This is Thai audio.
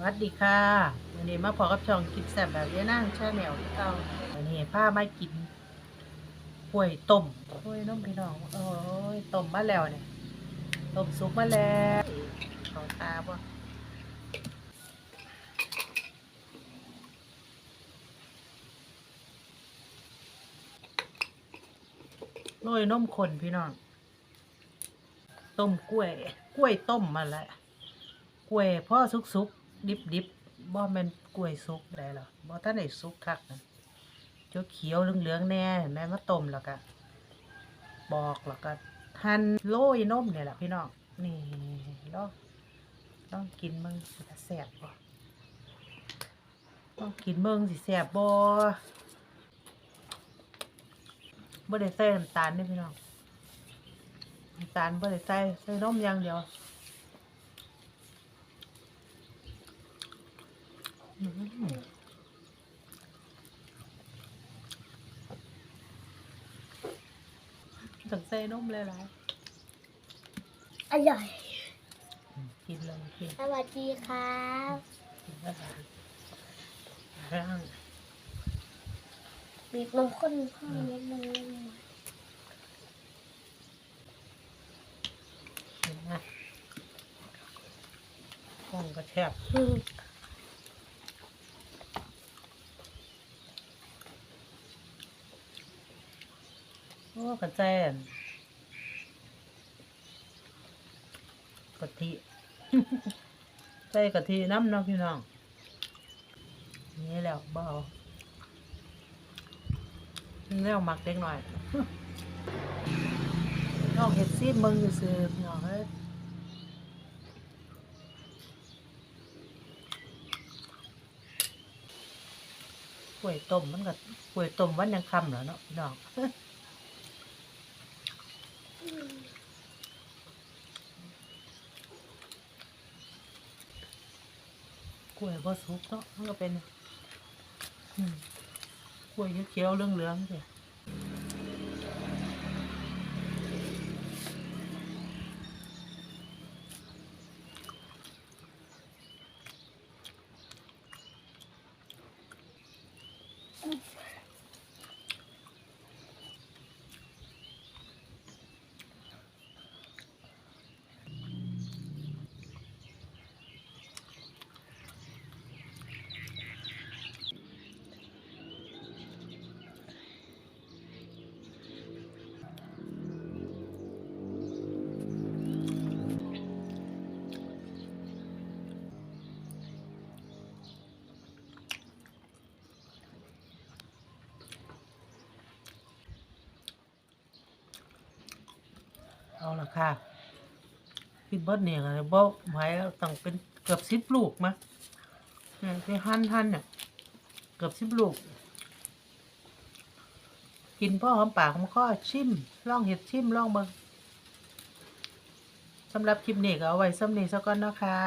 วัสดีค่ะวันนี้มาพอกับช่องกินแซ่บแบบยายนั่งชาแนลที่เก่าวันนี้พามากินกล้วยต้มกล้วยน้มพี่น้องโอ้ยต้มมาแล้วเนี่ยต้มสุกมาแล้วเขาตาบ่โรยนมข้นพี่น้อง ต้มกล้วย กล้วยต้มมาแล้วกล้วยพ่อสุกสุก ดิบดิบบ่แม่นกล้วยสุกได้หรอบ่ท่านได้สุกคักนะเขียวเขียวๆเหลืองๆแน่แม่มาต้มแล้วก็บอกแล้วก็หั่นโรยนมเนี่ยแหละพี่น้องนี่ลองลองกินมึงสิแซ่บบ่ลองกินเบิ่งสิแซ่บบ่บ่ได้ใส่น้ำตาลนี่พี่น้องน้ำตาลบ่ได้ใส่ใส่นมอย่างเดียวอื้อหือ ต้องใส่นมหลายอร่อย ๆอืมกินเลยกินสวัสดีครับ กินแล้วร่างบีบนมข้นข้นนิดนึงเห็นไหมห้องก็แคบอืม อ้กระแจนกะทิ ใส่กะทิน้ำเนาะพี่น้อง นี่แล้วเบเอาแล้วหมักเล็กหน่อย น้องเห็ดซีมึงอยู่ซื้อพี่น้องเอ้ยกล้วยต้มมันก็กล้วยต้มวันยังคำเหรอเนาะพี่น้อง กล้วยก็สุกเนาะมันก็เป็นอืมกล้วยเขียวๆเหลืองๆสิเอาละค่ะพี่เบิร์ดเนี่ยก็บ่ไหวแล้ต้องเป็นเกือบสิบลูกมะเนี่ยไปหั่นหั่นเนี่ยเกือบสิบลูก กินพ่อหอมปากหอมคอชิมลองเห็ดชิมลองเบิงสำหรับคลิปนี้ก็เอาไว้สำนี้ซะก่อนเนาะค่ะ